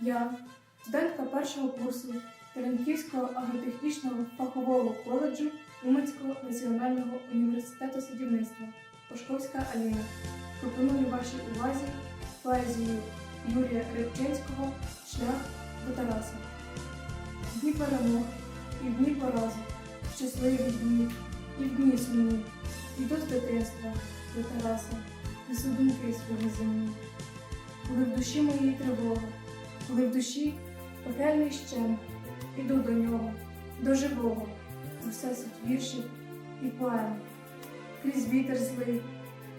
Я, студентка першого курсу Теренківського агротехнічного фахового коледжу Уманського національного університету садівництва Пашковська Аліна, пропоную вашій увазі поезію Юрія Рибчинського Шлях до Тараса. Дні перемог і в дні поразу, щасливі дні, і в дні сумні, іду з дитинства до Тараса, несу думки свої земні. Коли в душі моїй тривога, коли в душі пекельний щем, іду до нього, до живого, у всесвіт віршів і поем. Крізь вітер злий,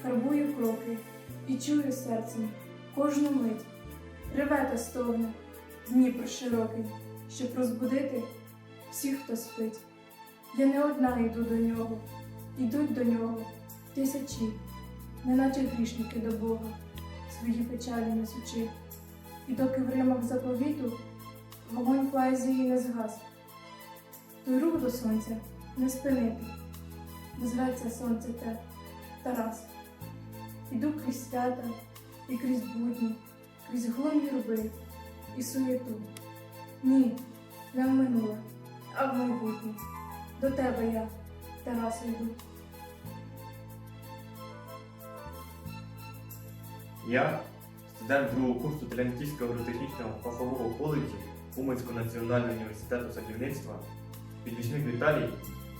карбую кроки і чую серцем кожну мить. Реве та стогне, Дніпр широкий, щоб розбудити всіх, хто спить. Я не одна йду до нього, ідуть до нього тисячі, неначе грішники до Бога, свої печалі несучи. І доки в римах заповіту вогонь поезії не згас, той рух до сонця не спинити, зветься сонце те, Тарас. Іду крізь свята і крізь будні, крізь глум юрби і суєту. Ні, не в минуле, а в майбутнє. До тебе я, Тарас, йду. Я, студент другого курсу Телянківського агротехнічного фахового коледжу Уманського національного університету садівництва, підвічник Віталій,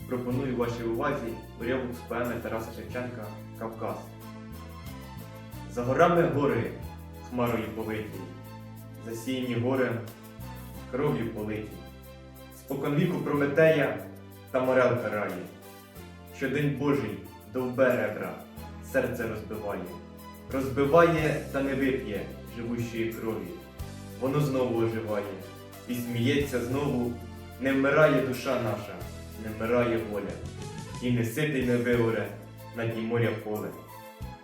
пропоную вашій увазі уривок з поеми Тараса Шевченка Кавказ. За горами гори хмарою повиті, засіяні горем кров'ю политі. Споконвіку Прометея та морел карає, що день Божий довбе ребра, серце розбиває. Розбиває та не вип'є живущої крові. Воно знову оживає і сміється знову. Не вмирає душа наша, не вмирає воля, і не ситий не вигоре на дні моря поле.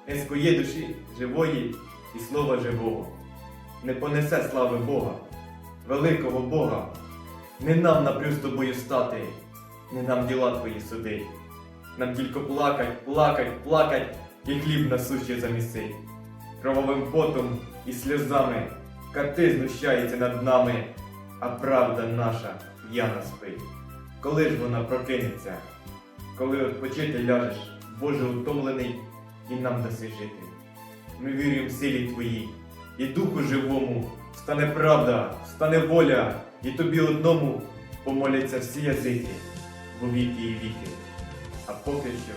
Не скоє душі живої і слова живого, не понесе слави Бога, великого Бога. Не нам напрю з тобою стати, не нам діла твої суди. Нам тільки плакать, плакать, плакать і хліб насущий замісить. Крововим потом і сльозами кати знущається над нами, а правда наша яна спить. Коли ж вона прокинеться, коли відпочити ляжеш, Боже утомлений, і нам даси жити. Ми віримо в силі Твоїй, і духу живому, стане правда, стане воля, і тобі одному помоляться всі язики, во віки і віки, а поки що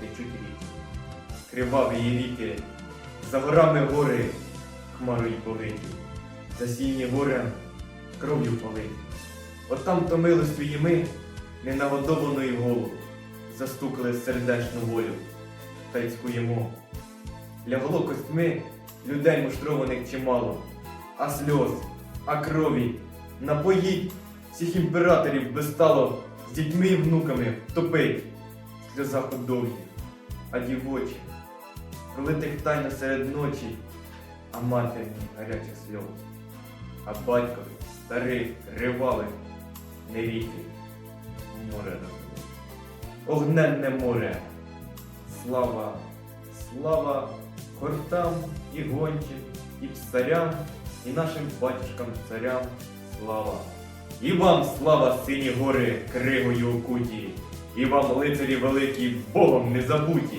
течуть ріки криваві її ріки, за горами гори хмарою повиті, засіяні горем кров'ю политі. От там томились твої ми, ненагодованої голу, застукали сердечну волю, та й цькуємо. Лягло костьми людей муштрованих чимало, а сльоз, а крові напоїть всіх імператорів безстало з дітьми і внуками топить в сльозах а дівочі пролитих тайно серед ночі, а матерні гарячих сльоз, а батькові старих, кривавих, не ріки, море розлило. Огненне море, слава, слава хортам і гончим, і псарям, і нашим батюшкам царям слава. І вам слава, сині гори, кригою окуті, і вам, лицарі великі, Богом не забуті.